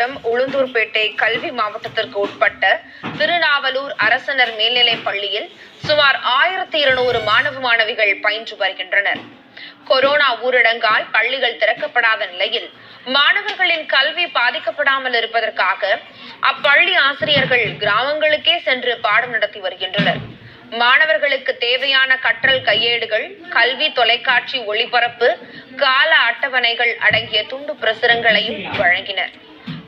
மாவட்டம் உளுந்தூர்பேட்டை கல்வி மாவட்டத்திற்கு உட்பட்ட திருநாவலூர் அரசனர் மேல்நிலைப் பள்ளியில் சுமார் ஆயிரத்தி இருநூறு மாணவ மாணவிகள் பயின்று வருகின்றனர். கொரோனா ஊரடங்கால் பள்ளிகள் திறக்கப்படாத நிலையில் மாணவர்களின் கல்வி பாதிக்கப்படாமல் இருப்பதற்காக அப்பள்ளி ஆசிரியர்கள் கிராமங்களுக்கே சென்று பாடம் நடத்தி வருகின்றனர். மாணவர்களுக்கு தேவையான கற்றல் கையேடுகள் கல்வி தொலைக்காட்சி ஒளிபரப்பு கால அட்டவணைகள் அடங்கிய துண்டு பிரசுரங்களையும் வழங்கினர்.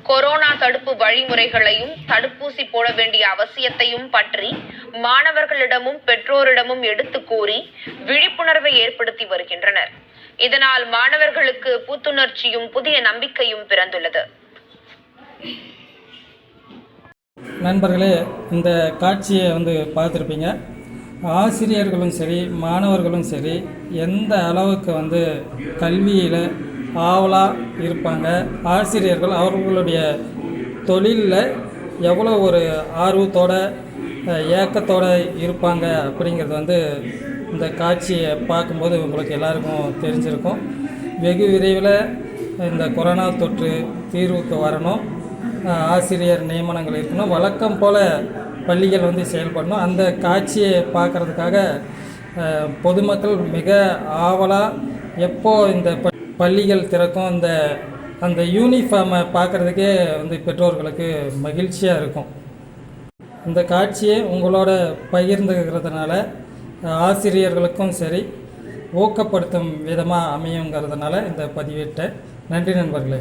கொரோனா தடுப்பு வழிமுறைகளையும் தடுப்பூசி போட வேண்டிய அவசியத்தையும் பற்றி மாணவர்களிடமும் பெற்றோரிடமும் எடுத்து கூறி விழிப்புணர்வை ஏற்படுத்தி வருகின்றனர். இதனால் மாணவர்களுக்கு புத்துணர்ச்சியும் புதிய நம்பிக்கையும் பிறந்துள்ளது. நண்பர்களே இந்த காட்சியை வந்து பார்த்துருப்பீங்க. ஆசிரியர்களும் சரி மாணவர்களும் சரி எந்த அளவுக்கு வந்து கல்வியில் ஆவலாக இருப்பாங்க. ஆசிரியர்கள் அவர்களுடைய தொழிலில் எவ்வளோ ஒரு ஆர்வத்தோட ஏக்கத்தோடு ஏக்கத்தோட இருப்பாங்க அப்படிங்கிறது வந்து இந்த காட்சியை பார்க்கும்போது உங்களுக்கு எல்லாருக்கும் தெரிஞ்சிருக்கும். வெகு விரைவில் இந்த கொரோனா தொற்று தீர்வுக்கு வரணும். ஆசிரியர் நியமனங்கள் இருக்கணும். வழக்கம் போல் பள்ளிகள் வந்து செயல்படணும். அந்த காட்சியை பார்க்குறதுக்காக பொதுமக்கள் மிக ஆவலாக எப்போ இந்த ப பள்ளிகள் திறக்கும் அந்த அந்த யூனிஃபார்மை பார்க்குறதுக்கே வந்து பெற்றோர்களுக்கு மகிழ்ச்சியாக இருக்கும். இந்த காட்சியை உங்களோட பகிர்ந்துக்கிறதுனால ஆசிரியர்களுக்கும் சரி ஊக்கப்படுத்தும் விதமாக அமையுங்கிறதுனால இந்த பதிவிட்ட நன்றி நண்பர்களே.